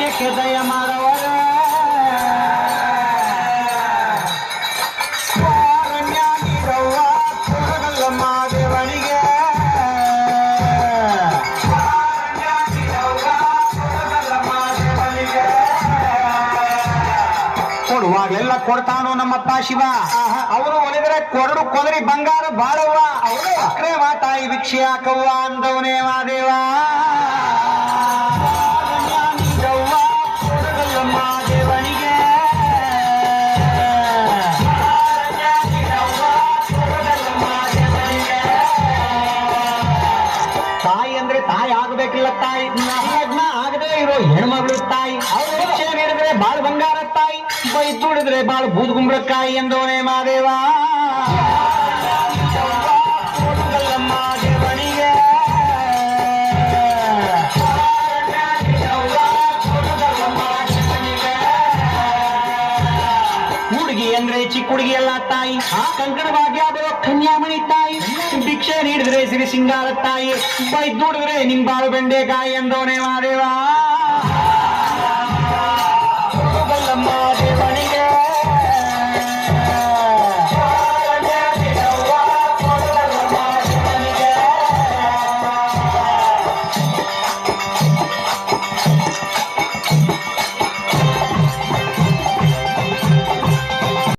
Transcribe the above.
ಕಾರ್ಯಕ್ಕೆ ದಯ ಮಾಡವರ ಕೊಡುವಾಗಲೆಲ್ಲ ಕೊಡ್ತಾನೋ ನಮ್ಮಪ್ಪ ಶಿವ. ಅವರು ಒಲಿದ್ರೆ ಕೊರಡು ಕೊದರಿ ಬಂಗಾರ ಬಾಳವ್ವ. ಅವರೇ ಅಕ್ರೆ ಮಾತಾಯಿ ಭಿಕ್ಷೆ ಹಾಕವ್ವ ಅಂದವನೇ ಮಾದೇವ. ಅಂದ್ರೆ ತಾಯಿ ಆಗಬೇಕಿಲ್ಲ ತಾಯಿ. ಲಗ್ನ ಆಗದೆ ಇರೋ ಹೆಣ್ಮಗಳು ತಾಯಿ. ಅವ್ರ ಭಿಕ್ಷೆ ನೀಡಿದ್ರೆ ಬಾಳ ಬಂಗಾರ ತಾಯಿ. ಬೈ ತುಳಿದ್ರೆ ಬಾಳ ಎಂದೋನೇ ಗುಂಬಳಕಾಯಿ ಎಂದೋಣೆ ಮಾದೇವ. ಹುಡುಗಿ ಅಂದ್ರೆ ಚಿಕ್ಕ ಹುಡುಗಿ ಎಲ್ಲ ತಾಯಿ. ಆ ಕಂಕಣ ಭಾಗ್ಯ ಬರೋ ಕನ್ಯಾಮಣಿ ತಾಯಿ. ಭಿಕ್ಷೆ ನೀಡಿದ್ರೆ ಸಿರಿ ಸಿಂಗಾರ ತಾಯಿ. ಬೈದ್ ನೋಡಿದ್ರೆ ನಿಂಗ್ ಬಾಳು ಬೆಂಡೆಕಾಯಿ ಎಂದೋನೆ ಮಾದೇವಾ